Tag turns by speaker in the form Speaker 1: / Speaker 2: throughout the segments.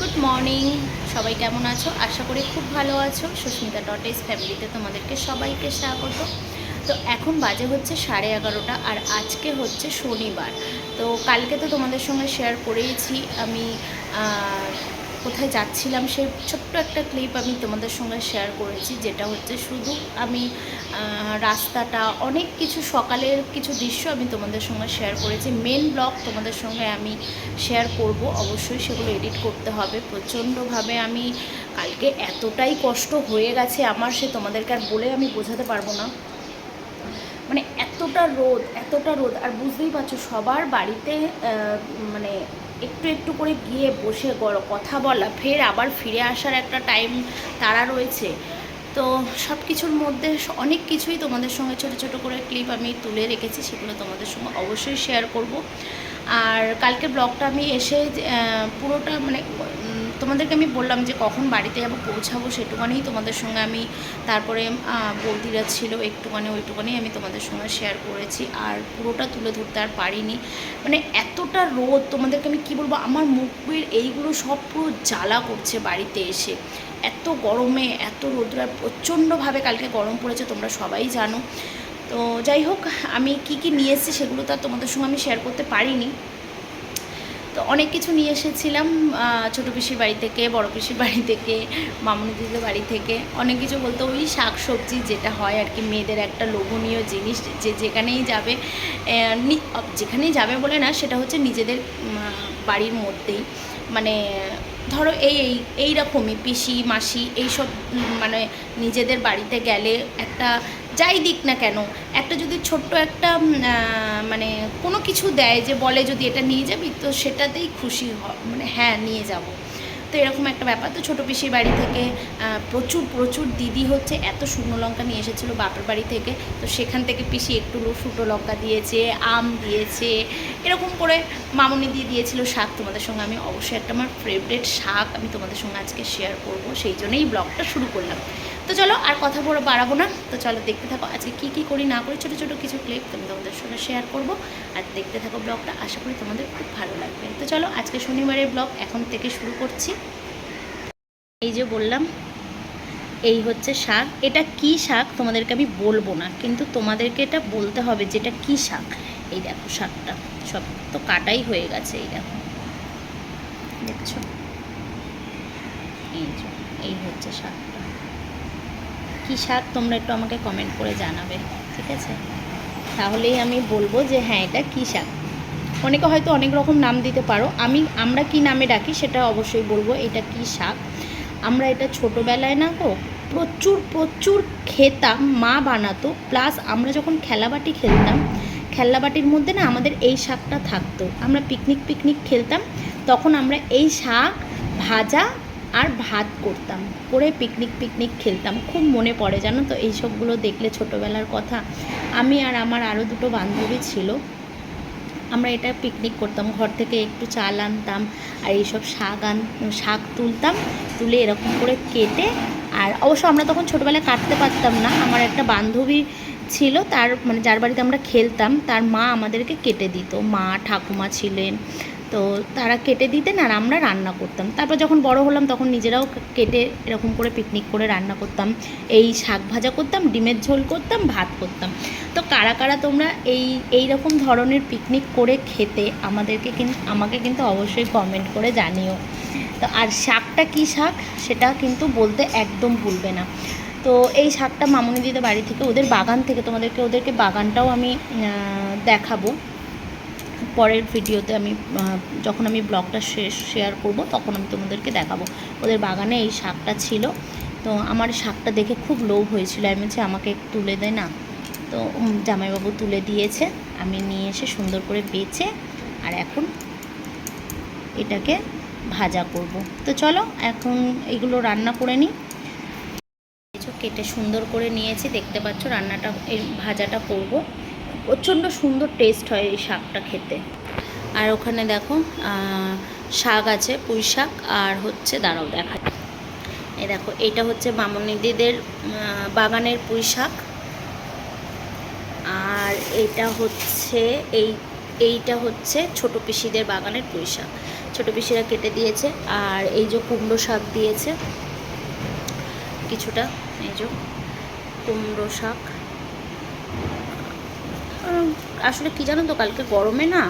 Speaker 1: Good morning সবাই কেমন আছো? আশা করি খুব ভালো আছো। সুস্মিতা ডট এস ফ্যামিলিতে তোমাদেরকে সবাইকে স্বাগত। তো এখন বাজে হচ্ছে সাড়ে এগারোটা আর আজকে হচ্ছে শনিবার। তো কালকে তো তোমাদের সঙ্গে শেয়ার করেইছি। আমি কোথায় যাচ্ছিলাম সেই ছোট্ট একটা ক্লিপ আমি তোমাদের সঙ্গে শেয়ার করেছি, যেটা হচ্ছে শুধু আমি রাস্তাটা, অনেক কিছু সকালের কিছু দৃশ্য আমি তোমাদের সঙ্গে শেয়ার করেছি। মেন ব্লগ তোমাদের সঙ্গে আমি শেয়ার করব, অবশ্যই সেগুলো এডিট করতে হবে। প্রচণ্ডভাবে আমি কালকে এতটাই কষ্ট হয়ে গেছে আমার, সে তোমাদেরকে আর বলে আমি বোঝাতে পারব না। মানে এতটা রোদ এতটা রোদ, আর বুঝতেই পারছ সবার বাড়িতে মানে একটু একটু করে গিয়ে বসে কথা বলা, ফের আবার ফিরে আসার একটা টাইম তারা রয়েছে। তো সব কিছুর মধ্যে অনেক কিছুই তোমাদের সঙ্গে ছোট ছোট করে ক্লিপ আমি তুলে রেখেছি, সেগুলো তোমাদের সঙ্গে অবশ্যই শেয়ার করব। আর কালকে ব্লগটা আমি এসে পুরোটা মানে তোমাদেরকে আমি বললাম যে কখন বাড়িতে যাব, পৌঁছাবো সেটুকানি তোমাদের সঙ্গে আমি তারপরে বৌদিরা ছিল একটুখানি ওইটুখানি আমি তোমাদের সঙ্গে শেয়ার করেছি। আর পুরোটা তুলে ধরতে আর পারিনি। মানে এতটা রোদ, তোমাদেরকে আমি কি বলব? আমার মুখের এইগুলো সব পুরো জ্বালা করছে বাড়িতে এসে। এত গরমে, এত রোদ্রা প্রচণ্ডভাবে কালকে গরম পড়েছে, তোমরা সবাই জানো। তো যাই হোক, আমি কি কি নিয়ে এসেছি সেগুলো তো আর তোমাদের সঙ্গে আমি শেয়ার করতে পারিনি। অনেক কিছু নিয়ে এসেছিলাম ছোটো পিসির বাড়ি থেকে, বড় পিসির বাড়ি থেকে, মামনি দিদির বাড়ি থেকে। অনেক কিছু বলতে ওই শাক সবজি যেটা হয় আর কি, মেয়েদের একটা লোভনীয় জিনিস যে যেখানেই যাবে যেখানেই যাবে বলে না, সেটা হচ্ছে নিজেদের বাড়ির মধ্যেই। মানে ধরো এই এই এইরকমই পিসি, মাসি, এইসব মানে নিজেদের বাড়িতে গেলে একটা, যাই দিক না কেন, একটা যদি ছোট্ট একটা কোনো কিছু দেয় যে বলে যদি এটা নিয়ে যাবি, তো সেটাতেই খুশি মানে হ্যাঁ নিয়ে যাব। তো এরকম একটা ব্যাপার। তো ছোটো পিসির বাড়ি থেকে প্রচুর প্রচুর দিদি হচ্ছে এত শুকনো লঙ্কা নিয়ে এসেছিল বাপের বাড়ি থেকে। তো সেখান থেকে পিসি একটু শুকনো লঙ্কা দিয়েছে, আম দিয়েছে, এরকম করে মামনি দিয়ে দিয়েছিল শাক তোমাদের সঙ্গে। আমি অবশ্যই একটা আমার ফেভারেট শাক আমি তোমাদের সঙ্গে আজকে শেয়ার করব, সেই জন্যই ব্লগটা শুরু করলাম। তো চলো আর কথা বলে, বাড়াবো না। তো চলো দেখতে থাকো আজকে কী কী করি না করি, ছোটো ছোটো কিছু ক্লিপ তুমি তোমাদের সঙ্গে শেয়ার করব। আর দেখতে থাকো ব্লগটা, আশা করি তোমাদের খুব ভালো লাগবে। তো চলো আজকে শনিবারের ব্লগ এখন থেকে শুরু করছি। এই যে বললাম, এই হচ্ছে শাক। এটা কি শাক? তোমাদেরকে আমি বলব না, কিন্তু তোমাদেরকে এটা বলতে হবে যে এটা কী শাক। এই দেখো শাকটা, সব তো কাটাই হয়ে গেছে, এই দেখো। দেখছ? এই যে, এই হচ্ছে শাকটা। কী শাক তোমরা একটু আমাকে কমেন্ট করে জানাবে, ঠিক আছে? তাহলেই আমি বলব যে হ্যাঁ এটা কী শাক? অনেকে হয়তো অনেক রকম নাম দিতে পারো। আমি, আমরা কি নামে ডাকি সেটা অবশ্যই বলব, এটা কি শাক? আমরা এটা ছোটোবেলায় না গো, প্রচুর প্রচুর খেতাম, মা বানাতো প্লাস আমরা যখন খেলাবাটি খেলতাম খেলনাবাটির মধ্যে না আমাদের এই শাকটা থাকতো। আমরা পিকনিক পিকনিক খেলতাম, তখন আমরা এই শাক ভাজা আর ভাত করতাম, করে পিকনিক পিকনিক খেলতাম। খুব মনে পড়ে, জানো তো? এইসবগুলো দেখলে ছোটোবেলার কথা। আমি আর আমার আরও দুটো বান্ধবী ছিল। আমরা এটা পিকনিক করতাম, ঘর থেকে একটু চাল আনতাম আর এইসব শাক আন, শাক তুলতাম, তুলে এরকম করে কেটে আর অবশ্য আমরা তখন ছোটোবেলায় কাটতে পারতাম না। আমার একটা বান্ধবী ছিল, তার মানে যার বাড়িতে আমরা খেলতাম, তার মা আমাদেরকে কেটে দিত। মা ঠাকুমা ছিলেন তো তারা কেটে দিতেন আর আমরা রান্না করতাম। তারপর যখন বড় হলাম তখন নিজেরাও কেটে এরকম করে পিকনিক করে রান্না করতাম। এই শাক ভাজা করতাম, ডিমের ঝোল করতাম, ভাত করতাম। তো কারা কারা তোমরা এই এই রকম ধরনের পিকনিক করে খেতে আমাদেরকে কিন্তু আমাকে কিন্তু অবশ্যই কমেন্ট করে জানিও। তো আর শাকটা কী শাক সেটা কিন্তু বলতে একদম ভুলবে না। তো এই শাকটা মামনি দিদের বাড়ি থেকে, ওদের বাগান থেকে তোমাদেরকে, ওদেরকে বাগানটাও আমি দেখাবো। পরের ভিডিওতে আমি যখন আমি ব্লগটা শেষ শেয়ার করব, তখন আমি তোমাদেরকে দেখাবো। ওদের বাগানে এই শাকটা ছিল। তো আমার শাকটা দেখে খুব লোভ হয়েছিল। আমি বলছি, আমাকে তুলে দেয় না। তো জামাইবাবু তুলে দিয়েছে। আমি নিয়ে এসে সুন্দর করে বেছে আর এখন এটাকে ভাজা করব। তো চলো, এখন এগুলো রান্না করে নিই। কেটে সুন্দর করে নিয়েছি। দেখতে পাচ্ছ, রান্নাটা, এই ভাজাটা করব। প্রচণ্ড সুন্দর টেস্ট হয় এই শাকটা খেতে। আর ওখানে দেখো শাক আছে, পুঁই শাক আর হচ্ছে দাঁড়াও দেখা এই দেখো, এটা হচ্ছে মামনিদিদের বাগানের পুঁই শাক। আর এটা হচ্ছে, এই, এইটা হচ্ছে ছোট পিসিদের বাগানের পুঁই শাক। ছোটো পিসিরা কেটে দিয়েছে আর এই যে কুমড়ো শাক দিয়েছে, কিছুটা, এই যে কুমড়ো শাক। আসলে কি জানো তো, কালকে গরমে না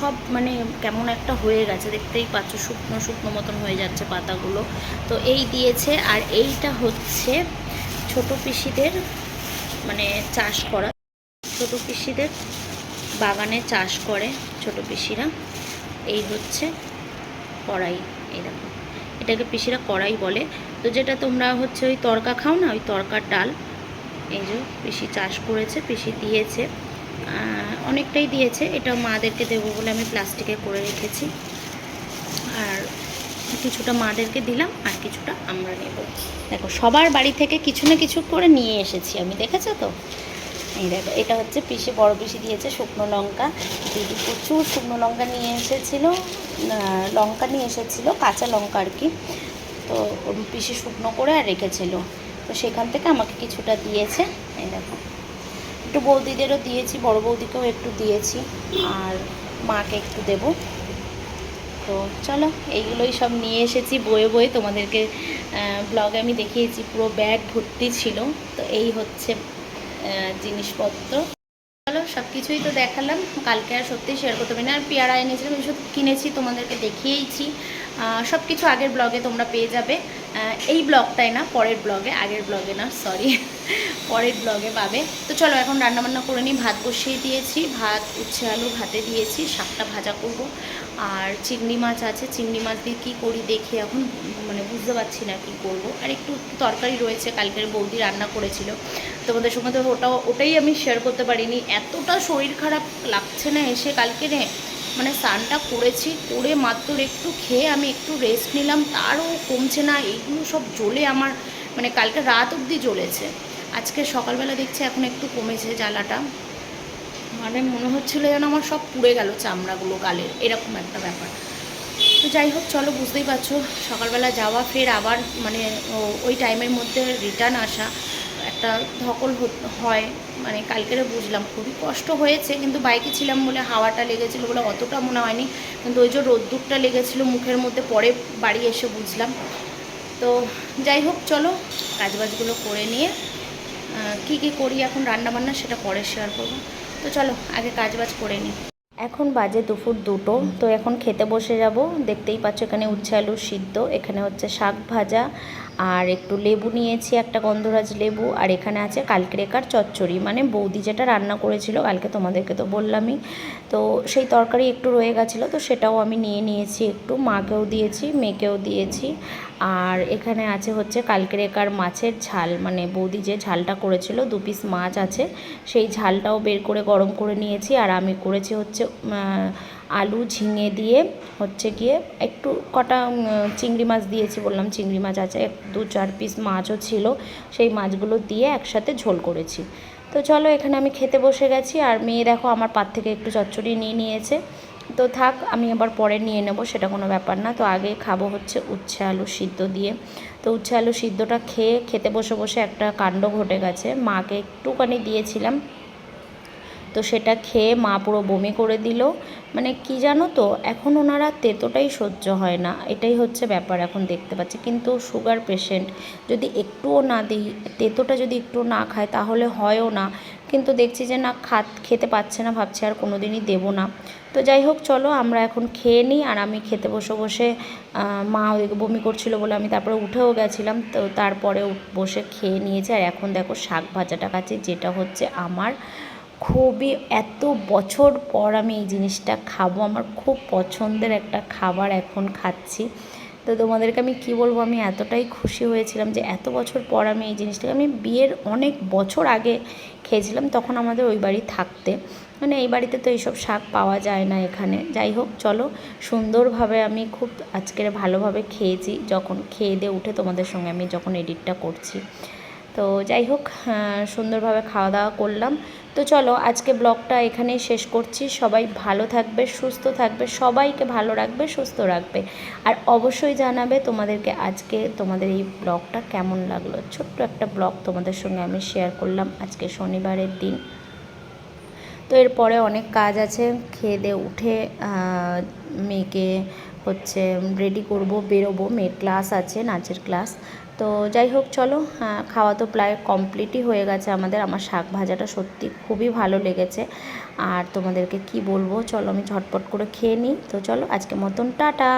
Speaker 1: সব মানে কেমন একটা হয়ে গেছে, দেখতেই পাচ্ছ শুকনো শুকনো মতন হয়ে যাচ্ছে পাতাগুলো। তো এই দিয়েছে আর এইটা হচ্ছে ছোট পিসিদের মানে চাষ করা। ছোট পিসিদের বাগানে চাষ করে ছোট পিসিরা। এই হচ্ছে কড়াই, এই দেখো। এটাকে পিসিরা কড়াই বলে। তো যেটা তোমরা হচ্ছে ওই তরকা খাও না, ওই তরকার ডাল। এই যে পিসি চাষ করেছে, পিসি দিয়েছে। অনেকটাই দিয়েছে। এটা মাদেরকে দেবো বলে আমি প্লাস্টিকে করে রেখেছি। আর কিছুটা মাদেরকে দিলাম, আর কিছুটা আমরা নেব। দেখো, সবার বাড়ি থেকে কিছু না কিছু করে নিয়ে এসেছি আমি, দেখেছ তো? এই দেখো, এটা হচ্ছে পিসে, বড় পিসি দিয়েছে শুকনো লঙ্কা। দিদি প্রচুর শুকনো লঙ্কা নিয়ে এসেছিল লঙ্কা নিয়ে এসেছিল, কাঁচা লঙ্কা আর কি। তো পিসি শুকনো করে আর রেখেছিল। তো সেখান থেকে আমাকে কিছুটা দিয়েছে। এই দেখো। একটু বৌদিদেরও দিয়েছি, বড় বৌদিকেও একটু দিয়েছি, আর মাকে একটু দেবো। তো চলো, এইগুলোই সব নিয়ে এসেছি বয়ে বয়ে। তোমাদেরকে ব্লগে আমি দেখিয়েছি, পুরো ব্যাগ ভর্তি ছিল। তো এই হচ্ছে জিনিসপত্র। চলো সব কিছুই তো দেখালাম। কালকে আর সত্যি শেয়ার করতে পারি না। আর পেয়ারা এনেছিলাম, এসব কিনেছি, তোমাদেরকে দেখিয়েইছি। সব কিছু আগের ব্লগে তোমরা পেয়ে যাবে। এই ব্লগটাই না, পরের ব্লগে, আগের ব্লগে না সরি পরের ব্লগে পাবে। তো চলো এখন রান্নাবান্না করে নিই, ভাত বসিয়ে দিয়েছি, ভাত, উচ্ছে আলু ভাতে দিয়েছি, শাকটা ভাজা করব। আর চিংড়ি মাছ আছে, চিংড়ি মাছ দিয়ে কী করি দেখি এখন মানে বুঝতে পারছি না কী করব। আর একটু তরকারি রয়েছে, কালকের বৌদি রান্না করেছিল। তোমাদের সঙ্গে তো ওটাও, ওটাই আমি শেয়ার করতে পারিনি। এতটা শরীর খারাপ লাগছে না এসে কালকে মানে স্নানটা করেছি, করে মাত্র একটু খেয়ে আমি একটু রেস্ট নিলাম, তারও কমছে না, এইগুলো সব জ্বলে আমার মানে কালকে রাত অবধি জ্বলেছে। আজকে সকালবেলা দেখছি এখন একটু কমেছে জ্বালাটা। মানে মনে হচ্ছিল যেন আমার সব পুড়ে গেল চামড়াগুলো, গালের, এরকম একটা ব্যাপার। তো যাই হোক, চলো বুঝতেই পারছ, সকালবেলা যাওয়া, ফের আবার মানে ওই টাইমের মধ্যে রিটার্ন আসা। একটা ধকল হয়। মানে কালকেরে বুঝলাম, খুবই কষ্ট হয়েছে। কিন্তু বাইকে ছিলাম বলে হাওয়াটা লেগেছিলো বলে অতটা মনে হয়নি। কিন্তু ওই যে রোদ্দুরটা লেগেছিলো মুখের মধ্যে, পরে বাড়ি এসে বুঝলাম। তো যাই হোক, চলো কাজবাজগুলো করে নিয়ে কী কী করি এখন রান্নাবান্না সেটা পরে শেয়ার করব। তো চলো, আগে কাজবাজ করে নিই। এখন বাজে দুপুর দুটো, তো এখন খেতে বসে যাব। দেখতেই পাচ্ছ এখানে উচ্ছে আলু সিদ্ধ, এখানে হচ্ছে শাক ভাজা আর একটু লেবু নিয়েছি, একটা গন্ধরাজ লেবু, আর এখানে আছে কালকেরেকার চচ্চড়ি। মানে বৌদি যেটা রান্না করেছিল, কালকে তোমাদেরকে তো বললামই। তো সেই তরকারি একটু রয়ে গেছিল, তো সেটাও আমি নিয়ে নিয়েছি একটু। মাকেও দিয়েছি, মেয়েকেও দিয়েছি। আর এখানে আছে হচ্ছে কালকেরেকার মাছের ঝাল। মানে বৌদি যে ঝালটা করেছিল, দু পিস মাছ আছে, সেই ঝালটাও বের করে গরম করে নিয়েছি। আর আমি করেছি হচ্ছে আলু ঝিঙে দিয়ে হচ্ছে গিয়ে একটু কটা চিংড়ি মাছ দিয়েছি বললাম, চিংড়ি মাছ আছে দু, চার পিস মাছও ছিল, সেই মাছগুলো দিয়ে একসাথে ঝোল করেছি। তো চলো এখানে আমি খেতে বসে গেছি, আর মেয়ে দেখো আমার পাত থেকে একটু চচ্চড়ি নিয়ে নিয়েছে। তো থাক, আমি আবার পরে নিয়ে নেব, সেটা কোনো ব্যাপার না। তো আগে খাব হচ্ছে উচ্ছে আলু সিদ্ধ দিয়ে। তো উচ্ছে আলু সিদ্ধটা খেয়ে খেতে বসে বসে একটা কাণ্ড ঘটে গেছে। মাকে একটুখানি দিয়েছিলাম তো সেটা খেয়ে মা পুরো বমি করে দিল। মানে কি জানো তো, এখন ওনারা তেতোটাই সহ্য হয় না। এটাই হচ্ছে ব্যাপার এখন দেখতে পাচ্ছি। কিন্তু সুগার পেশেন্ট যদি একটুও না দিই, তেতোটা যদি একটু না খায় তাহলে হয়ও না। কিন্তু দেখছি যে না, খাত, খেতে পাচ্ছে না, ভাবছি আর কোনো দিনই দেবো না। তো যাই হোক, চলো আমরা এখন খেয়ে নিই আর আমি খেতে বসে বসে মা বমি করছিল বলে আমি তারপরে উঠেও গেছিলাম। তো তারপরে বসে খেয়ে নিয়েছি। আর এখন দেখো শাক ভাজাটা খাচ্ছি, যেটা হচ্ছে আমার খুবই, এত বছর পর আমি এই জিনিসটা খাব। আমার খুব পছন্দের একটা খাবার এখন খাচ্ছি। তো তোমাদেরকে আমি কি বলব? আমি এতটাই খুশি হয়েছিলাম যে এত বছর পর আমি এই জিনিসটাকে, আমি বিয়ের অনেক বছর আগে খেয়েছিলাম, তখন আমাদের ওই বাড়ি থাকতে। মানে এই বাড়িতে তো এইসব শাক পাওয়া যায় না এখানে। যাই হোক, চলো, সুন্দরভাবে আমি খুব আজকের ভালোভাবে খেয়েছি। যখন খেয়ে দিয়ে উঠে তোমাদের সঙ্গে আমি যখন এডিটটা করছি। তো যাই হোক সুন্দরভাবে খাওয়া দাওয়া করলাম। তো চলো, আজকে ব্লগটা এখানেই শেষ করছি। সবাই ভালো থাকবে, সুস্থ থাকবে, সবাইকে ভালো রাখবে, সুস্থ রাখবে। আর অবশ্যই জানাবে তোমাদেরকে আজকে তোমাদের এই ব্লগটা কেমন লাগল। ছোট্ট একটা ব্লগ তোমাদের সঙ্গে আমি শেয়ার করলাম আজকে শনিবারের দিন। তো এরপরে অনেক কাজ আছে। খেয়ে দিয়ে উঠে মেয়েকে হচ্ছে রেডি করব, বেরোবো। মেয়ের ক্লাস আছে, নাচের ক্লাস তো যাই হোক, চলো খাওয়া তো প্রায় কমপ্লিটই হয়ে গেছে আমাদের। আমার শাক ভাজাটা সত্যি খুবই ভালো লেগেছে। আর তোমাদেরকে কি বলব? চলো, আমি ঝটপট করে খেয়ে নিই। তো চলো আজকে মতন, টাটা!